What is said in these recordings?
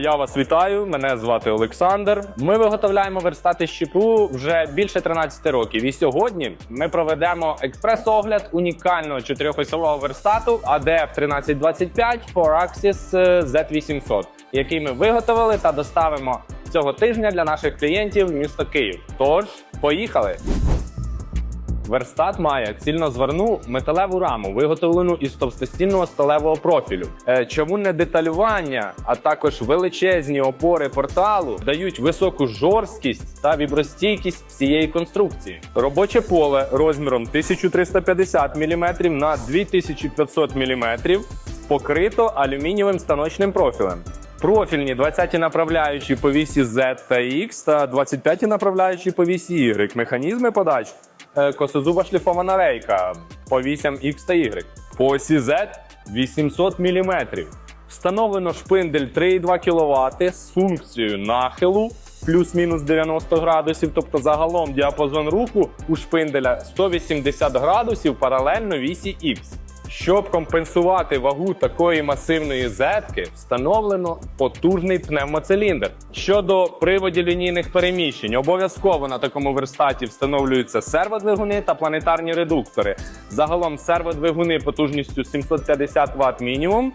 Я вас вітаю. Мене звати Олександр. Ми виготовляємо верстати з ЧПУ вже більше 13 років. І сьогодні ми проведемо експрес-огляд унікального чотирьохосового верстату ADF 1325 4Axis е, Z800, який ми виготовили та доставимо цього тижня для наших клієнтів в місто Київ. Тож, поїхали! Верстат має цільнозварну металеву раму, виготовлену із товстостінного сталевого профілю. Е, Чому не деталювання, а також величезні опори порталу дають високу жорсткість та вібростійкість всієї конструкції. Робоче поле розміром 1350 мм на 2500 мм покрито алюмінієвим станочним профілем. Профільні 20-ті направляючі по вісі Z та X та 25-ті направляючі по вісі Y. Механізми подач косозуба шліфована рейка по 8 X та Y. По осі Z 800 мм. Встановлено шпиндель 3,2 кВт з функцією нахилу плюс-мінус 90 градусів, тобто загалом діапазон руху у шпинделя 180 градусів паралельно вісі X. Щоб компенсувати вагу такої масивної зетки, встановлено потужний пневмоциліндр. Щодо приводів лінійних переміщень, обов'язково на такому верстаті встановлюються серводвигуни та планетарні редуктори. Загалом серводвигуни потужністю 750 Вт мінімум.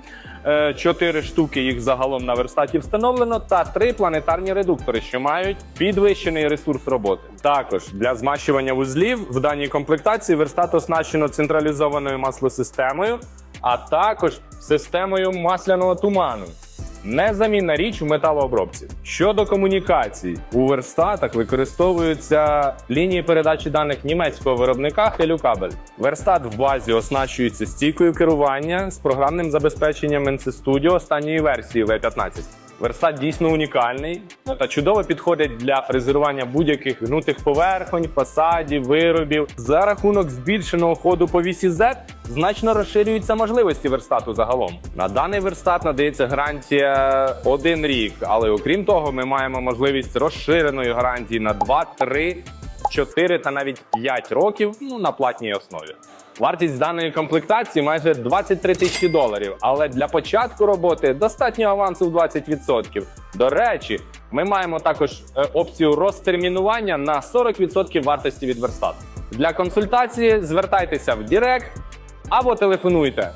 Е, Чотири штуки їх загалом на верстаті встановлено, та три планетарні редуктори, що мають підвищений ресурс роботи. Також для змащування вузлів в даній комплектації верстат оснащено централізованою маслосистемою, а також системою масляного туману. Незамінна річ у металообробці. Щодо комунікацій, у верстатах використовуються лінії передачі даних німецького виробника Хелюкабель. Верстат в базі оснащується стійкою керування з програмним забезпеченням NC Studio останньої версії V15. Верстат дійсно унікальний та чудово підходить для фрезерування будь-яких гнутих поверхонь, фасадів, виробів. За рахунок збільшеного ходу по вісі Z значно розширюються можливості верстату загалом. На даний верстат надається гарантія один рік, але окрім того, ми маємо можливість розширеної гарантії на 2, 3, 4 та навіть 5 років ну, на платній основі. Вартість даної комплектації майже 23 тисячі доларів, але для початку роботи достатньо авансу в 20%. До речі, ми маємо також е, опцію розтермінування на 40% вартості від верстату. Для консультації звертайтеся в Директ або телефонуйте